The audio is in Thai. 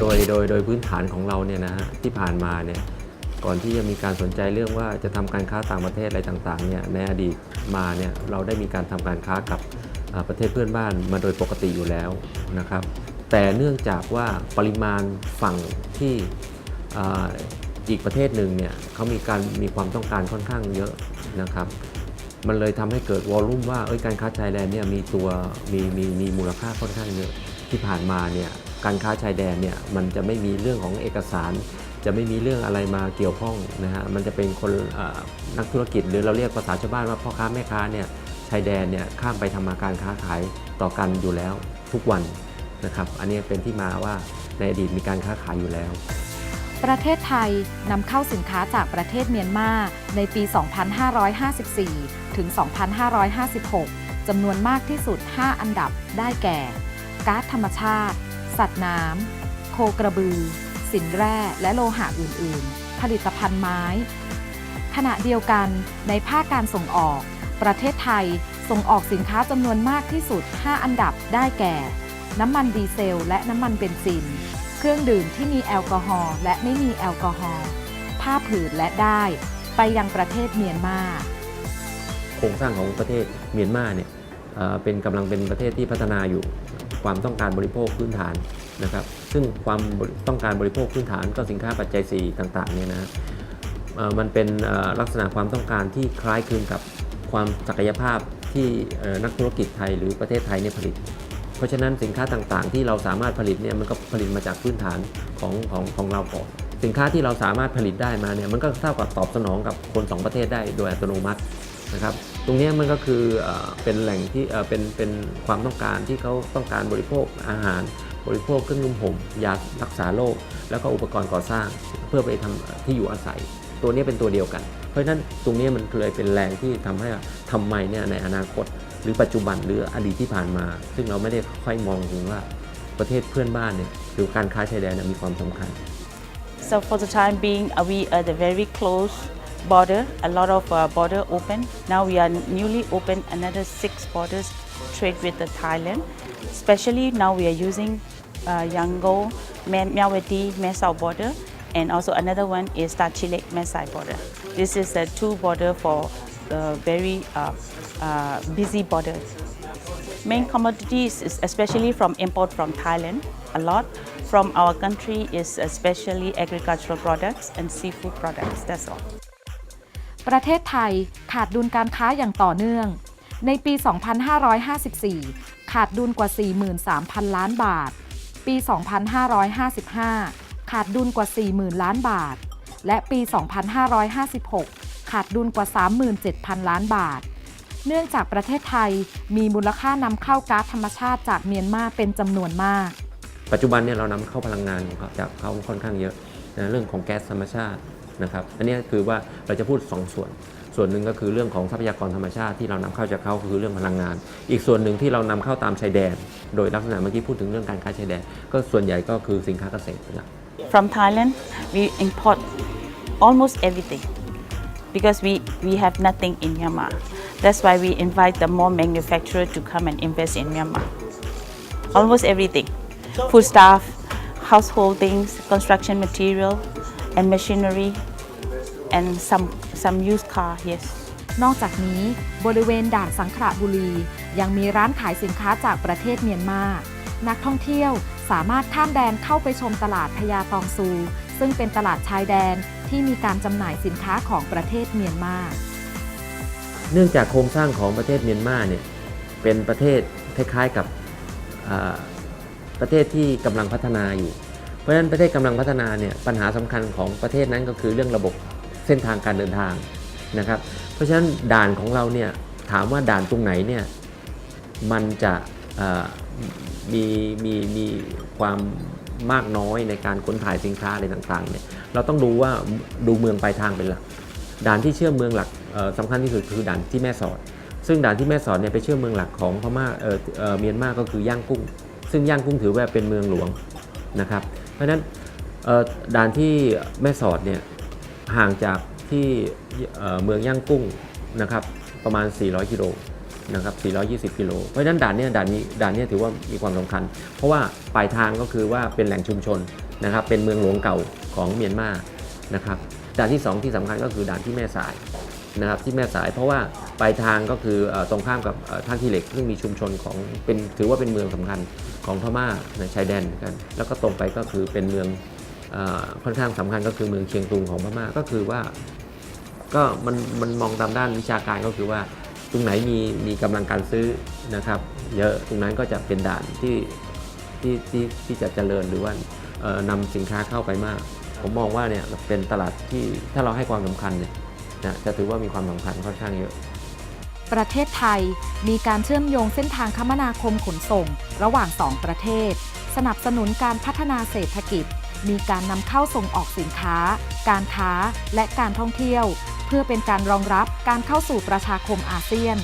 โดยโดยโดยพื้นฐานของเราเนี่ยนะฮะที่ผ่านมาเนี่ยก่อนที่จะมีการสนใจเรื่องว่าจะทำการค้าต่างประเทศอะไรต่างๆเนี่ยในอดีตมาเนี่ยเราได้มีการทำการค้ากับประเทศเพื่อนบ้านมาโดยปกติอยู่แล้วนะครับ แต่เนื่องจากว่าปริมาณฝั่งที่อ,อีกประเทศหนึ่งเนี่ยเขามีการมีความต้องการค่อนข้างเยอะนะครับมันเลยทำให้เกิดวอลลุ่มว่าเอ้ยการค้าชายแดนเนี่ยมีตัวมีมีมีมูลค่าค่อนข้างเยอะที่ผ่านมาเนี่ย การค้าชายแดนเนี่ยมันจะไม่มีเรื่องของเอกสาร จะไม่มีเรื่องอะไรมาเกี่ยวข้องนะฮะมันจะเป็นคนนักธุรกิจหรือเราเรียกภาษาชาวบ้านว่าพ่อค้าแม่ค้าเนี่ยชายแดนเนี่ยข้ามไปทำมาการค้าขายต่อกันอยู่แล้วทุกวันนะครับอันนี้เป็นที่มาว่าในอดีตมีการค้าขายอยู่แล้ว ประเทศไทยนำเข้าสินค้าจากประเทศเมียนมาในปี 2554 ถึง 2556จำนวนมากที่สุด 5 อันดับได้แก่ ก๊าซธรรมชาติ สัตว์น้ำ โคกระบือ สินแร่และโลหะอื่น ๆ ผลิตภัณฑ์ไม้ ขณะเดียวกันในภาคการส่งออก ประเทศไทยส่งออกสินค้าจำนวนมากที่สุด 5 อันดับได้แก่ น้ำมันดีเซล และน้ำมันเบนซิน เครื่องดื่มที่มีแอลกอฮอล์และไม่มีแอลกอฮอล์ผ้าผืนและได้ ไปยังประเทศเมียนมาโครงสร้างของประเทศเมียนมาเนี่ยเป็นกำลังเป็นประเทศที่พัฒนาอยู่ ความต้องการบริโภคพื้นฐานนะครับ ซึ่งความต้องการบริโภคพื้นฐานก็สินค้าปัจจัย 4 ต่างๆเนี่ยนะมันเป็นลักษณะความต้องการที่คล้ายคลึงกับความศักยภาพที่นักธุรกิจไทยหรือประเทศไทยเนี่ยผลิต เพราะฉะนั้นสินค้าต่างๆ ที่เราสามารถผลิตเนี่ยมันก็ผลิตมาจากพื้นฐานของของของเราก่อนสินค้าที่เราสามารถผลิตได้มาเนี่ยมันก็เท่ากับตอบสนองกับคนสองประเทศได้โดยอัตโนมัติ นะครับตรงนี้มันก็คือเอเป็นแหล่งที่เป็นเป็นความต้องการที่เขาต้องการบริโภคอาหาร บริโภคเครื่องนุ่มห่มยารักษาโรคแล้วก็อุปกรณ์ก่อสร้าง เพื่อไปทำที่อยู่อาศัย ตัวนี้เป็นตัวเดียวกัน เพราะฉะนั้นตรงนี้มันเลยเป็นแรงที่ทำให้ทำไมเนี่ยในอนาคต หรือปัจจุบันหรืออดีตที่ผ่านมา ซึ่งเราไม่ได้ค่อยมองถึงว่าประเทศเพื่อนบ้านเนี่ยหรือการค้าชายแดนมีความสำคัญ So for the time being, we are very close border. A lot of uh, border open. Now we are newly open another six borders trade with the Thailand. Especially now we are using uh, Yangon, Me- Myawaddy, Mesau border, and also another one is Tachilek, Mesai border. This is a two border for the very uh, uh, busy borders. Main commodities is especially from import from Thailand a lot. From our country is especially agricultural products and seafood products. That's all. ประเทศไทยขาดดุลการค้าอย่างต่อเนื่อง ในปี 2554 ขาดดุลกว่า 43,000 ล้านบาท ปี 2555 ขาดดุลกว่า 40,000 ล้านบาท และปี 2556 ขาดดุลกว่า 37,000 ล้านบาท เนื่องจากประเทศไทยมีมูลค่านำเข้าก๊าซธรรมชาติจากเมียนมาเป็นจำนวนมาก ปัจจุบันเนี่ยเรานำเข้าพลังงานของเขาจากเขาค่อนข้างเยอะนะเรื่องของแก๊สธรรมชาติ นะครับอันนี้คือว่าเราจะพูด 2สส่วน ส่วนหนึ่งก็คือเรื่องของทรัพยากรธรรมชาติที่เรานำเข้าจากเขาคือเรื่องพลังงาน อีกส่วนหนึ่งที่เรานำเข้าตามชายแดน โดยลักษณะเมื่อกี้พูดถึงเรื่องการค้าชายแดน ก็ส่วนใหญ่ก็คือสินค้าเกษตรนหลัก From Thailand, we import almost everything because we, we have nothing in Myanmar. That's why we invite the more manufacturer to come and invest in Myanmar. Almost everything. Food stuff, household things, construction material, and machinery, and some, some used car, yes. นอกจากนี้บริเวณด่านสังขละบุรี ยังมีร้านขายสินค้าจากประเทศเมียนมา นักท่องเที่ยวสามารถข้ามแดนเข้าไปชมตลาดพญาตองซู ซึ่งเป็นตลาดชายแดนที่มีการจำหน่ายสินค้าของประเทศเมียนมา เนื่องจากโครงสร้างของประเทศเมียนมาเนี่ยเป็นประเทศคล้ายๆกับอ่าประเทศที่กำลังพัฒนาอยู่ เพราะฉะนั้นประเทศกำลังพัฒนาเนี่ยปัญหาสำคัญของประเทศนั้นก็คือเรื่องระบบเส้นทางการเดินทางนะครับ เพราะฉะนั้นด่านของเราเนี่ยถามว่าด่านตรงไหนเนี่ยมันจะมีมีมีความมากน้อยในการขนถ่ายสินค้าอะไรต่างๆเนี่ยเราต้องดูว่าดูเมืองปลายทางเป็นหลัก ด่านที่เชื่อมเมืองหลักเอ่อสำคัญที่สุดคือด่านที่แม่สอด ซึ่งด่านที่แม่สอดเนี่ยไปเชื่อมเมืองหลักของพม่าเออเออเมียนมาก็คือย่างกุ้ง ซึ่งย่างกุ้งถือว่าเป็นเมืองหลวงนะครับ เพราะฉะนั้นด่านที่แม่สอดเนี่ยห่างจากที่เมืองย่างกุ้งนะครับประมาณ 400 กิโลนะครับ 420 กิโล เพราะฉะนั้นด่านเนี้ด่านนี้ด่านเนี้ถือว่ามีความสำคัญ เพราะว่าปลายทางก็คือว่าเป็นแหล่งชุมชนนะครับ เป็นเมืองหลวงเก่าของเมียนมา นะครับ ด่านที่สองที่สำคัญก็คือด่านที่แม่สายนะครับที่แม่สายเพราะว่าปลายทางก็คือตรงข้ามกับท่าขี้เหล็กซึ่งมีชุมชนของเป็นถือว่าเป็นเมืองสำคัญ ของพม่าในชายแดนกัน แล้วก็ตรงไปก็คือเป็นเมืองอค่อนข้างสำคัญก็คือเมืองเชียงตุงของพม่าก็คือว่า ก็มันมันมองตามด้านวิชาการก็คือว่า ตรงไหนมีมีกำลังการซื้อนะครับ เยอะตรงนั้นก็จะเป็นด่านที่ที่ที่ที่จะเจริญหรือว่าเอ่อนำสินค้าเข้าไปมาก ผมมองว่าเนี่ยเป็นตลาดที่ถ้าเราให้ความสำคัญเนี่ยนะจะถือว่ามีความสำคัญค่อนข้างเยอะ ประเทศไทยมีการเชื่อมโยงเส้นทางคมนาคมขนส่ง ระหว่างสองประเทศ สนับสนุนการพัฒนาเศรษฐกิจ มีการนำเข้าส่งออกสินค้า การค้าและการท่องเที่ยว เพื่อเป็นการรองรับการเข้าสู่ประชาคมอาเซียน